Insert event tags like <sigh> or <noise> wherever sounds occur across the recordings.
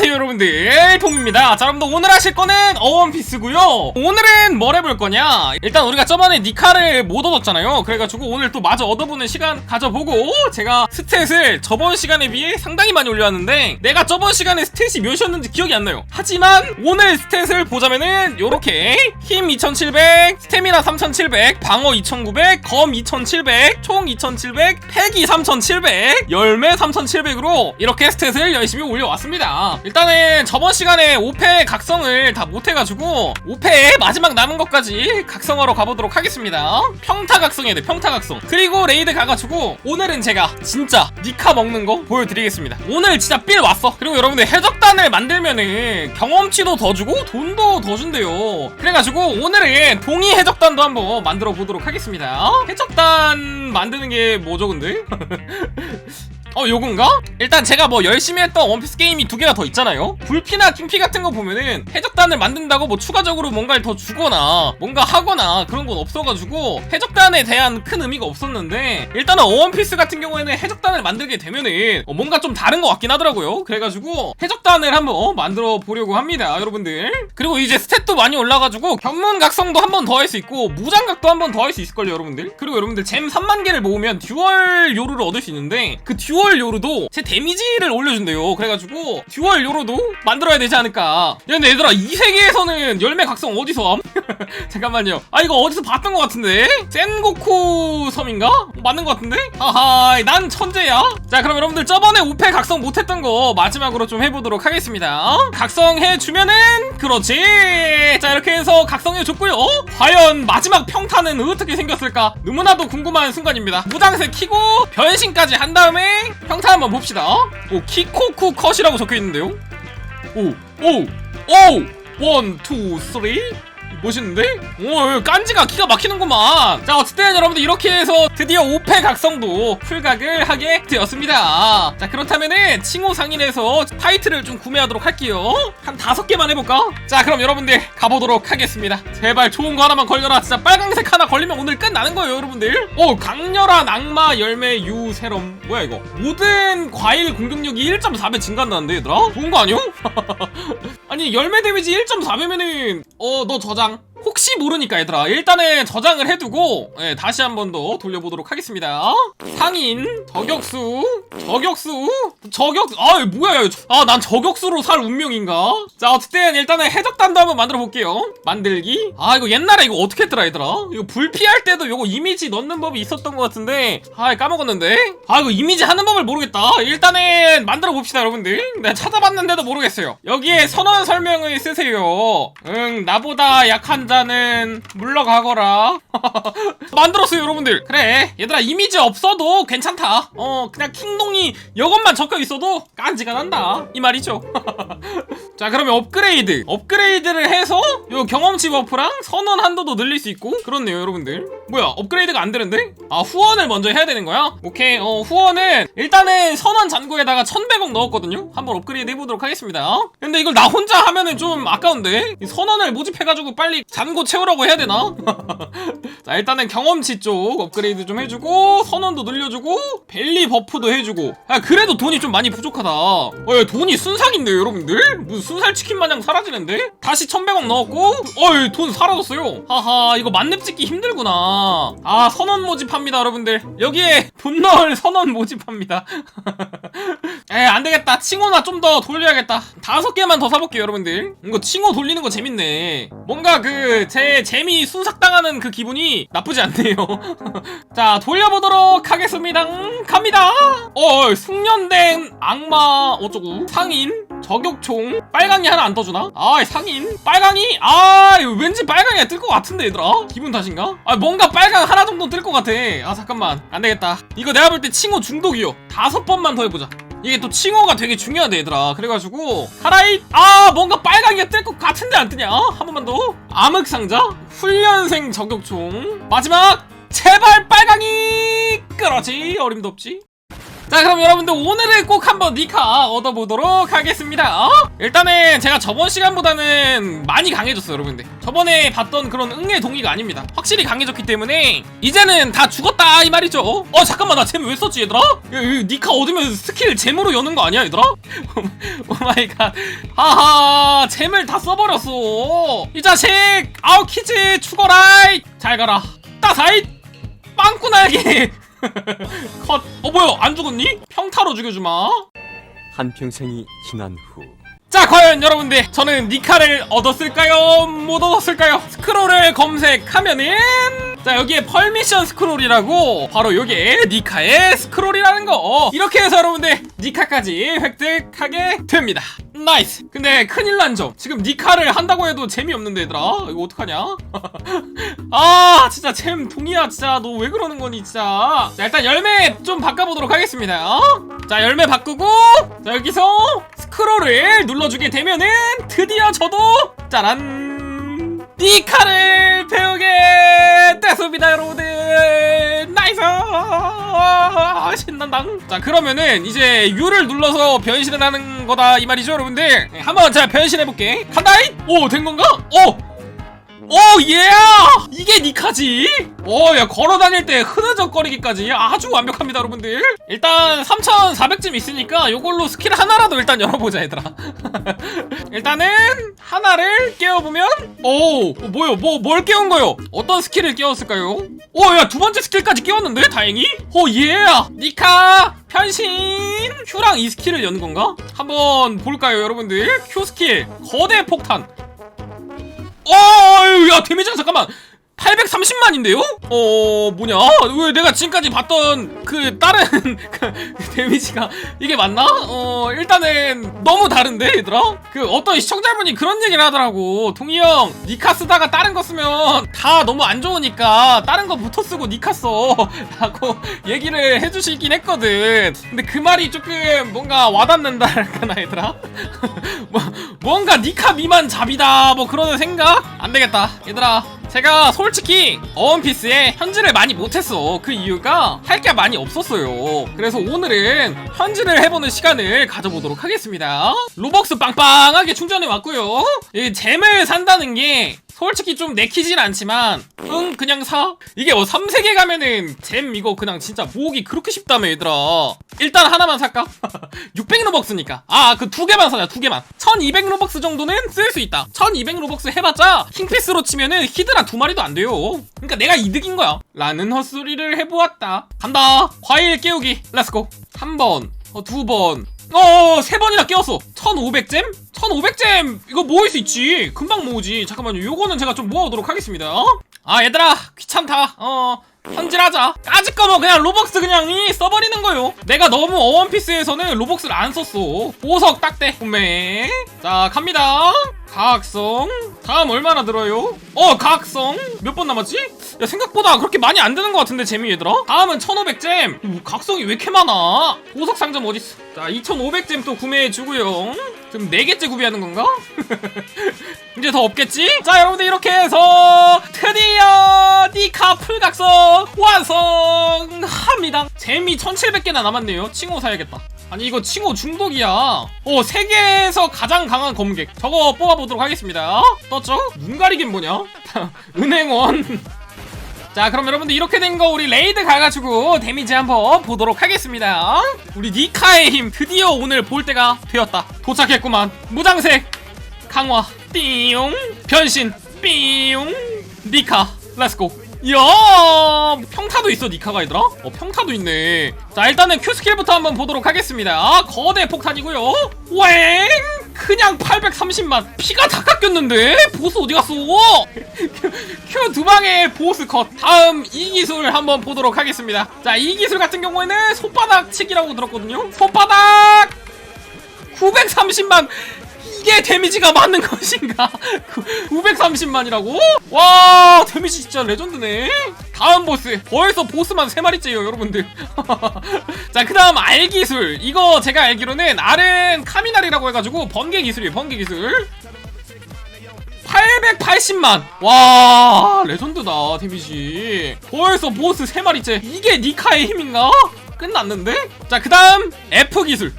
안녕하세요 여러분들. 폼입니다. 자 여러분들 오늘 하실 거는 어원피스고요. 오늘은 뭘 해볼 거냐? 일단 우리가 저번에 니카를 못 얻었잖아요. 그래가지고 오늘 또 마저 얻어보는 시간 가져보고 제가 스탯을 저번 시간에 비해 상당히 많이 올려왔는데 내가 저번 시간에 스탯이 몇이었는지 기억이 안 나요. 하지만 오늘 스탯을 보자면은 요렇게. 힘 2700 스태미나 3700 방어 2900 검 2700 총 2700 패기 3700 열매 3700으로 이렇게 스탯을 열심히 올려왔습니다 일단은 저번 시간에 5패 각성을 다 못해가지고 5패 마지막 남은 것까지 각성하러 가보도록 하겠습니다. 평타 각성해야 돼 평타 각성. 그리고 레이드 가가지고 오늘은 제가 진짜 니카 먹는 거 보여드리겠습니다. 오늘 진짜 삘 왔어. 그리고 여러분들 해적단을 만들면은 경험치도 더 주고 돈도 더 준대요. 그래가지고 오늘은 동의 해적단도 한번 만들어 보도록 하겠습니다. 해적단 만드는 게 뭐죠 근데? <laughs> 어 요건가? 일단 제가 뭐 열심히 했던 원피스 게임이 두 개가 더 있잖아요. 불피나 킹피 같은 거 보면은 해적단을 만든다고 뭐 추가적으로 뭔가를 더 주거나 뭔가 하거나 그런 건 없어가지고 해적단에 대한 큰 의미가 없었는데 일단은 어원피스 같은 경우에는 해적단을 만들게 되면은 어, 뭔가 좀 다른 것 같긴 하더라고요. 그래가지고 해적단을 한번 어, 만들어 보려고 합니다 여러분들. 그리고 이제 스탯도 많이 올라가지고 견문각성도 한 번 더 할 수 있고 무장각도 한 번 더 할 수 있을걸요 여러분들? 그리고 여러분들 잼 3만 개를 모으면 듀얼 요루를 얻을 수 있는데 그 듀얼 요루도 제 데미지를 올려준대요. 그래가지고 듀얼 요루도 만들어야 되지 않을까. 야 근데 얘들아 이 세계에서는 열매 각성 어디서 함? <laughs> 잠깐만요. 아 이거 어디서 봤던 것 같은데? 센고쿠 섬인가? 맞는 것 같은데? 하하 난 천재야. 자 그럼 여러분들 저번에 5패 각성 못했던 거 마지막으로 좀 해보도록 하겠습니다. 각성해주면은 그렇지. 자 이렇게 해서 각성해줬고요. 과연 마지막 평타는 어떻게 생겼을까? 너무나도 궁금한 순간입니다. 무장색 키고 변신까지 한 다음에 평타 한번 봅시다. 오 키코쿠 컷이라고 적혀 있는데요? 오, 오, 오, 원, 투, 쓰리. 멋있는데? 오, 깐지가 기가 막히는구만. 자, 어쨌든 여러분들 이렇게 해서 드디어 5패 각성도 풀각을 하게 되었습니다. 자, 그렇다면은 칭호 상인에서 타이틀을 좀 구매하도록 할게요. 한 다섯 개만 해볼까? 자, 그럼 여러분들 가보도록 하겠습니다. 제발 좋은 거 하나만 걸려라. 진짜 빨강색 하나 걸리면 오늘 끝나는 거예요, 여러분들. 오, 강렬한 악마 열매 유세럼. 뭐야 이거? 모든 과일 공격력이 1.4배 증가한다는데 얘들아? 좋은 거 아니요? <laughs> 아니 열매 데미지 1.4배면은 어 너 저장 혹시 모르니까 얘들아. 일단은 저장을 해두고 예, 다시 한 번 더 돌려보도록 하겠습니다. 상인 저격수 저격수 저격 아 뭐야 아난 저격수로 살 운명인가? 자 어쨌든 일단은 해적단도 한번 만들어 볼게요. 만들기. 아 이거 옛날에 이거 어떻게 했더라 얘들아? 이거 불피할 때도 요거 이미지 넣는 법이 있었던 것 같은데. 아 까먹었는데? 아 이거 이미지 하는 법을 모르겠다. 일단은 만들어 봅시다 여러분들. 내가 찾아봤는데도 모르겠어요. 여기에 선언 설명을 쓰세요. 응 나보다 약한 자는 물러가거라. <laughs> 만들었어요 여러분들. 그래 얘들아 이미지 없어도 괜찮다. 어 그냥 킹동이 이것만 적혀 있어도 깐지가 난다. 이 말이죠. <laughs> 자 그러면 업그레이드. 업그레이드를 해서 요 경험치 버프랑 선언 한도도 늘릴 수 있고. 그렇네요 여러분들. 뭐야 업그레이드가 안 되는데? 아 후원을 먼저 해야 되는 거야? 오케이 어 후원은 일단은 선언 잔고에다가 1100원 넣었거든요. 한번 업그레이드 해보도록 하겠습니다. 근데 이걸 나 혼자 하면은 좀 아까운데? 이 선언을 모집해가지고 빨리 잔고 채우라고 해야 되나? <laughs> 자 일단은 경험치 쪽 업그레이드 좀 해주고 선언도 늘려주고 벨리 버프도 해주고. 야 그래도 돈이 좀 많이 부족하다. 어, 야, 돈이 순삭인데 여러분들? 무슨 순살 치킨 마냥 사라지는데? 다시 1100원 넣었고? 어이 돈 사라졌어요. 하하 이거 만렙 찍기 힘들구나. 아 선언 모집합니다 여러분들. 여기에 돈 넣을 선언 모집합니다. <laughs> 에 안되겠다. 칭호나 좀 더 돌려야겠다. 다섯 개만 더 사볼게요 여러분들. 이거 칭호 돌리는 거 재밌네. 뭔가 그제 재미 순삭당하는 그 기분이 나쁘지 않네요. <laughs> 자 돌려보도록 하겠습니다. 음, 갑니다. 어 숙련된 악마 어쩌고 상인? 저격총? 빨강이 하나 안 떠주나? 아 상인? 빨강이? 아 왠지 빨강이 뜰것 같은데 얘들아? 기분 탓인가? 아 뭔가 빨강 하나 정도 뜰 것 같아. 아 잠깐만. 안 되겠다. 이거 내가 볼 때 칭호 중독이요. 다섯 번만 더 해보자 이게 또 칭호가 되게 중요하대 얘들아. 그래가지고 하라잇 아 뭔가 빨강이가 뜰것 같은데 안 뜨냐? 한 번만 더. 암흑상자? 훈련생 저격총. 마지막! 제발 빨강이! 그렇지! 어림도 없지 자 그럼 여러분들 오늘은 꼭 한번 니카 얻어보도록 하겠습니다. 어? 일단은 제가 저번 시간보다는 많이 강해졌어요 여러분들. 저번에 봤던 그런 응애 동기가 아닙니다. 확실히 강해졌기 때문에 이제는 다 죽었다 이 말이죠. 어? 잠깐만 나 잼 왜 썼지 얘들아? 야, 니카 얻으면 스킬 잼으로 여는 거 아니야 얘들아? <laughs> 오마이갓. 하하 잼을 다 써버렸어. 이 자식 아우 키즈 죽어라 잘 가라. 따사이 빵꾸나게 <laughs> 컷. 어 뭐야 안 죽었니? 평타로 죽여주마. 한 평생이 지난 후 자 과연 여러분들 저는 니카를 얻었을까요? 못 얻었을까요? 스크롤을 검색하면은 자 여기에 펄미션 스크롤이라고 바로 요게 니카의 스크롤이라는 거. 이렇게 해서 여러분들 니카까지 획득하게 됩니다. 나이스 근데 큰일 난 점. 지금 니카를 한다고 해도 재미없는데 얘들아. 이거 어떡하냐? <laughs> 아 진짜 잼 동이야 진짜. 너 왜 그러는 거니 진짜? 자 일단 열매 좀 바꿔보도록 하겠습니다. 어? 자 열매 바꾸고 자 여기서 스크롤을 눌러주게 되면은 드디어 저도 짜란 니카를 배우게 됐습니다 여러분들 나이스 신난다 자 그러면은 이제 U를 눌러서 변신을 하는 거다 이 말이죠 여러분들 네, 한번 자 변신해볼게 간다이 오된 건가? 오 오, 예! 이게 니카지? 오, 야, 걸어 다닐 때 흐느적거리기까지 아주 완벽합니다, 여러분들. 일단 3,400점 있으니까 요걸로 스킬 하나라도 일단 열어보자, 얘들아. <laughs> 일단은 하나를 깨워보면 오, 어, 뭐요? 뭐, 뭘 깨운 거요? 어떤 스킬을 깨웠을까요? 오, 야, 두 번째 스킬까지 깨웠는데? 다행히? 오, 예! 니카! 변신! Q랑 이 스킬을 여는 건가? 한번 볼까요, 여러분들? Q 스킬, 거대 폭탄. 어유 야 데미지가 잠깐만 830만인데요? 어 뭐냐? 왜 내가 지금까지 봤던 그 다른 <laughs> 그 데미지가 이게 맞나? 어 일단은 너무 다른데 얘들아? 그 어떤 시청자분이 그런 얘기를 하더라고 동희 형 니카 쓰다가 다른 거 쓰면 다 너무 안 좋으니까 다른 거부터 쓰고 니카 써 <laughs> 라고 얘기를 해주시긴 했거든 근데 그 말이 조금 뭔가 와닿는다랄까나 얘들아? <laughs> 뭐, 뭔가 니카 미만 잡이다 뭐 그런 생각? 안 되겠다 얘들아 제가 솔직히 어원피스에 현질을 많이 못했어. 그 이유가 할 게 많이 없었어요. 그래서 오늘은 현질을 해보는 시간을 가져보도록 하겠습니다. 로벅스 빵빵하게 충전해 왔고요. 이 잼을 산다는 게 솔직히 좀 내키진 않지만 응 그냥 사? 이게 뭐 3세계 가면은 잼 이거 그냥 진짜 모으기 그렇게 쉽다며 얘들아. 일단 하나만 살까? <laughs> 600로벅스니까. 아 그 두 개만 사자 두 개만. 1200로벅스 정도는 쓸 수 있다. 1200로벅스 해봤자 킹피스로 치면은 히드라 두 마리도 안 돼요. 그러니까 내가 이득인 거야. 라는 헛소리를 해보았다. 간다. 과일 깨우기. 렛츠고 한번 어, 두번 어, 세 번이나 깨웠어. 1500잼? 1500잼! 이거 모을 수 있지. 금방 모으지. 잠깐만요. 요거는 제가 좀 모아오도록 하겠습니다. 아, 얘들아. 귀찮다. 어, 현질하자. 까짓 거뭐 그냥 로벅스 그냥 이 써버리는 거요. 내가 너무 어원피스에서는 로벅스를 안 썼어. 보석 딱대. 구매. 자, 갑니다. 각성. 다음 얼마나 들어요? 어, 각성. 몇 번 남았지? 야, 생각보다 그렇게 많이 안 드는 것 같은데, 재미 얘들아? 다음은 1500잼. 뭐, 각성이 왜 이렇게 많아? 보석 상점 어딨어? 자, 2500잼 또 구매해주고요. 지금 4개째 구비하는 건가? <laughs> 이제 더 없겠지? 자, 여러분들 이렇게 해서 드디어 니카 풀각성 완성합니다. 재미 1700개나 남았네요. 칭호 사야겠다. 아니 이거 칭호 중독이야. 어 세계에서 가장 강한 검객. 저거 뽑아보도록 하겠습니다. 떴죠? 눈 가리긴 뭐냐? <laughs> 은행원. <laughs> 자 그럼 여러분들 이렇게 된 거 우리 레이드 가가지고 데미지 한번 보도록 하겠습니다. 우리 니카의 힘 드디어 오늘 볼 때가 되었다. 도착했구만. 무장색. 강화. 띠용. 변신. 삐용. 니카. 렛츠고 이야 평타도 있어 니카가 얘들아? 어 평타도 있네. 자 일단은 큐 스킬부터 한번 보도록 하겠습니다. 거대 폭탄이고요. 웽! 그냥 830만. 피가 다 깎였는데? 보스 어디 갔어? <laughs> 큐 두 방에 보스 컷. 다음 이 기술 한번 보도록 하겠습니다. 자 이 기술 같은 경우에는 손바닥 치기라고 들었거든요. 손바닥! 930만 이게 데미지가 맞는 것인가? 930만이라고? 와 데미지 진짜 레전드네. 다음 보스. 벌써 보스만 3마리째요 여러분들. <laughs> 자 그 다음 알 기술. 이거 제가 알기로는 알은 카미날이라고 해가지고 번개 기술이에요 번개 기술. 880만. 와 레전드다 데미지. 벌써 보스 3마리째. 이게 니카의 힘인가? 끝났는데? 자, 그 다음 F 기술.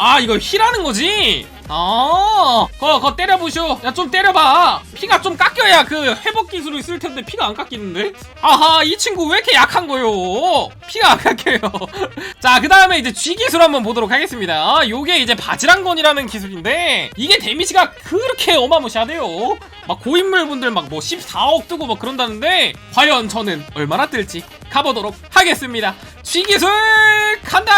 아, 이거 힐하는 거지? 아, 거, 거 때려보쇼. 야, 좀 때려봐. 피가 좀 깎여야 그 회복 기술을 쓸 텐데 피가 안 깎이는데? 아하, 이 친구 왜 이렇게 약한 거요? 피가 안 깎여요. <laughs> 자, 그 다음에 이제 G 기술 한번 보도록 하겠습니다. 요게 이제 바지랑건이라는 기술인데, 이게 데미지가 그렇게 어마무시하대요. 막 고인물 분들 막 뭐 14억 뜨고 막 그런다는데, 과연 저는 얼마나 뜰지 가보도록 하겠습니다. G 기술 간다!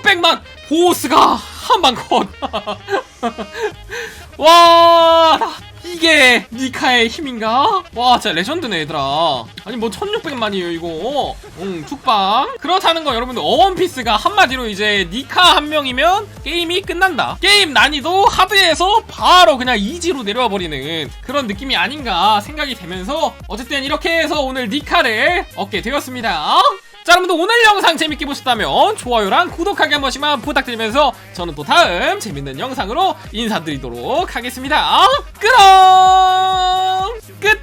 1600만 보스가 한 방 컷. <laughs> 와, 이게 니카의 힘인가? 와, 진짜 레전드네, 얘들아. 아니, 뭐 1600만이에요, 이거. 응, 축방. 그렇다는 거 여러분들, 어원피스가 한마디로 이제 니카 한 명이면 게임이 끝난다. 게임 난이도 하드에서 바로 그냥 이지로 내려와 버리는 그런 느낌이 아닌가 생각이 되면서 어쨌든 이렇게 해서 오늘 니카를 얻게 되었습니다. 자 여러분들 오늘 영상 재밌게 보셨다면 좋아요랑 구독하기 한 번씩만 부탁드리면서 저는 또 다음 재밌는 영상으로 인사드리도록 하겠습니다. 그럼 끝